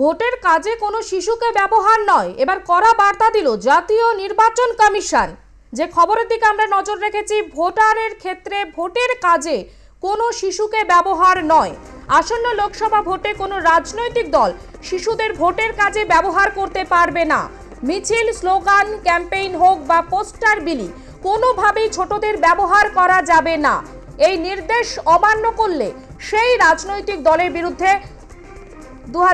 ভোটের কাজে কোনো শিশুকে ব্যবহার নয়। এবার কড়া বার্তা দিল জাতীয় নির্বাচন কমিশন। যে খবরের দিকে আমরা নজর রেখেছি, ভোটারের ক্ষেত্রে ভোটের কাজে কোনো শিশুকে ব্যবহার নয়। আসন্ন লোকসভা ভোটে কোনো রাজনৈতিক দল শিশুদের ভোটের কাজে ব্যবহার করতে পারবে না। মিছিল, স্লোগান, ক্যাম্পেইন হোক বা পোস্টার বিলি, কোনোভাবেই ছোটদের ব্যবহার করা যাবে না। এই নির্দেশ অমান্য করলে সেই রাজনৈতিক দলের বিরুদ্ধে দু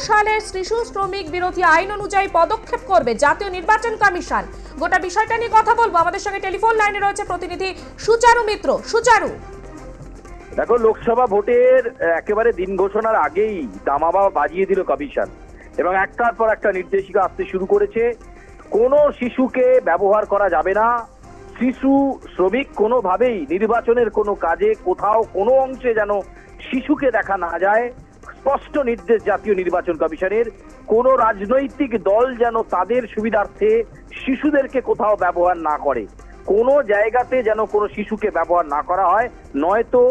সালের শিশু শ্রমিক বিরোধী আইন অনুযায়ী পদক্ষেপ করবে জাতীয় নির্বাচন কমিশন। গোটা বিষয়টা নিয়ে কথা বলব। আমাদের সঙ্গে টেলিফোন লাইনে রয়েছে প্রতিনিধি সুচারু মিত্র। সুচারু। দেখো, লোকসভা ভোটের একেবারে দিন ঘোষণার আগেই দামাবা বাজিয়ে দিল কমিশন। এবং একটার পর একটা নির্দেশিকা আসতে শুরু করেছে। কোনো শিশুকে ব্যবহার করা যাবে না। শিশু শ্রমিক কোনোভাবেই নির্বাচনের কোনো কাজে কোথাও কোনো অংশে যেন শিশুকে দেখা না যায়। স্পষ্ট নির্দেশ জাতীয় নির্বাচন কমিশনের, কোন রাজনৈতিক দল যেন তাদের সুবিধার্থে শিশুদেরকে কোথাও ব্যবহার না করে। কোনো জায়গাতে যেন কোনো শিশুকে ব্যবহার না করা হয়, নয়তো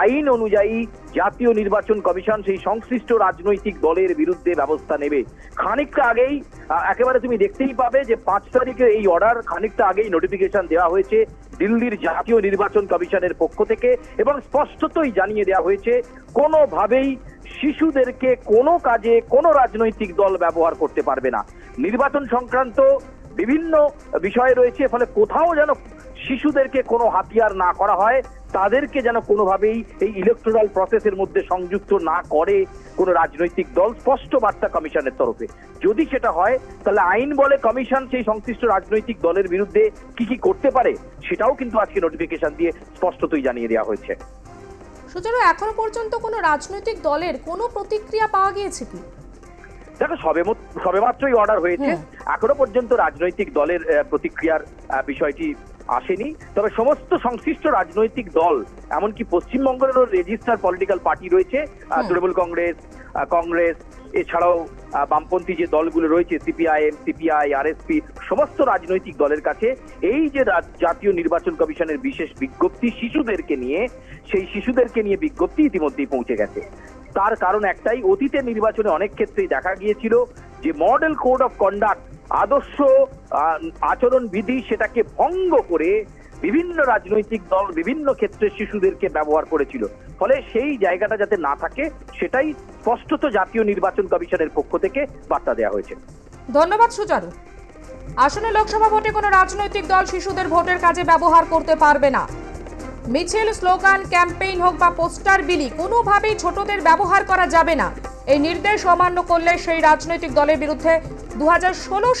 আইন অনুযায়ী জাতীয় নির্বাচন কমিশন সেই সংশ্লিষ্ট রাজনৈতিক দলের বিরুদ্ধে ব্যবস্থা নেবে। খানিকটা আগেই একেবারে তুমি দেখতেই পাবে যে পাঁচ তারিখে এই অর্ডার খানিকটা আগেই নোটিফিকেশন দেওয়া হয়েছে দিল্লির জাতীয় নির্বাচন কমিশনের পক্ষ থেকে এবং স্পষ্টতই জানিয়ে দেওয়া হয়েছে, কোনোভাবেই শিশুদেরকে কোনো কাজে, কোনো রাজনৈতিক দল ব্যবহার করতে পারবে না। নির্বাচন সংক্রান্ত বিভিন্ন বিষয় রয়েছে, ফলে কোথাও যেন শিশুদেরকে কোনো হাতিয়ার না করা হয়, তাদেরকে যেন কোনোভাবেই এই ইলেকট্রাল প্রসেসের মধ্যে সংযুক্ত না করে কোনো রাজনৈতিক দল, স্পষ্ট বার্তা কমিশনের তরফে। যদি সেটা হয়, তাহলে আইন বলে কমিশন সেই সংশ্লিষ্ট রাজনৈতিক দলের বিরুদ্ধে কি কি করতে পারে, সেটাও কিন্তু আজকে নোটিফিকেশন দিয়ে স্পষ্টতই জানিয়ে দেওয়া হয়েছে। সুচারু এখনও পর্যন্ত কোনো রাজনৈতিক দলের কোনো প্রতিক্রিয়া পাওয়া গিয়েছে কি? দেখো সবে সবেমাত্রই অর্ডার হয়েছে। এখনও পর্যন্ত রাজনৈতিক দলের প্রতিক্রিয়ার বিষয়টি আসেনি। তবে সমস্ত সংশ্লিষ্ট রাজনৈতিক দল এমনকি পশ্চিমবঙ্গেরও রেজিস্টার পলিটিক্যাল পার্টি রয়েছে তৃণমূল কংগ্রেস কংগ্রেস এছাড়াও বামপন্থী যে দলগুলো রয়েছে সিপিআইএম সিপিআই আরএসপি সমস্ত রাজনৈতিক দলের কাছে এই যে জাতীয় নির্বাচন কমিশনের বিশেষ বিজ্ঞপ্তি শিশুদেরকে নিয়ে সেই শিশুদেরকে নিয়ে বিজ্ঞপ্তি ইতিমধ্যেই পৌঁছে গেছে। তার কারণ একটাই অতীতের নির্বাচনে অনেক ক্ষেত্রেই দেখা গিয়েছিল যে মডেল কোড অফ কন্ডাক্ট আদর্শ আচরণ বিধি সেটাকে ভঙ্গ করে বিভিন্ন রাজনৈতিক দল, বিভিন্ন ক্ষেত্রে শিশুদেরকে ব্যবহার করেছিল। ফলে সেই জায়গাটা যাতে না থাকে, সেটাই স্পষ্টত জাতীয় নির্বাচন কমিশনের পক্ষ থেকে বার্তা দেওয়া হয়েছে। ধন্যবাদ সুচারু আসন্ন লোকসভা ভোটে কোনো রাজনৈতিক দল শিশুদের ভোটের কাজে ব্যবহার করতে পারবে না। মিছিল, স্লোগান, ক্যাম্পেইন হোক বা পোস্টার বিলি, কোনোভাবেই ছোটদের ব্যবহার করা যাবে না। এই নির্দেশ অমান্য করলে সেই রাজনৈতিক দলের বিরুদ্ধে দু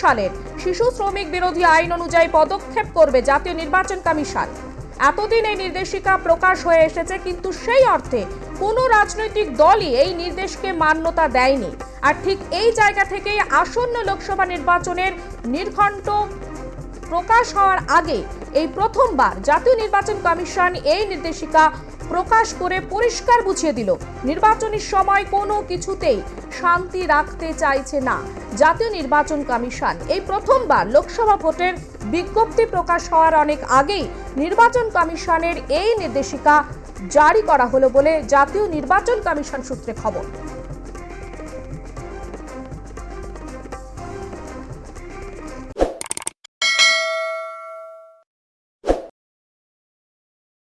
সালের শিশু শ্রমিক বিরোধী আইন অনুযায়ী পদক্ষেপ করবে জাতীয় নির্বাচন কমিশন। এতদিন এই নির্দেশিকা প্রকাশ হয়ে এসেছে, কিন্তু সেই অর্থে কোনো রাজনৈতিক দলই এই নির্দেশকে মান্যতা দেয়নি। আর ঠিক এই জায়গা থেকেই আসন্ন লোকসভা নির্বাচনের নির্ঘণ্ট প্রকাশ হওয়ার আগে এই প্রথমবার জাতীয় নির্বাচন কমিশন এই নির্দেশিকা প্রকাশ করে পরিষ্কার বুঝিয়ে দিল নির্বাচনের সময় কোনো কিছুতেই শান্তি রাখতে চাইছে না। জাতীয় নির্বাচন কমিশন এই প্রথমবার লোকসভা ভোটের বিজ্ঞপ্তি প্রকাশ হওয়ার অনেক আগেই নির্বাচন কমিশনের এই নির্দেশিকা জারি করা হলো বলে জাতীয় নির্বাচন কমিশন সূত্রে খবর।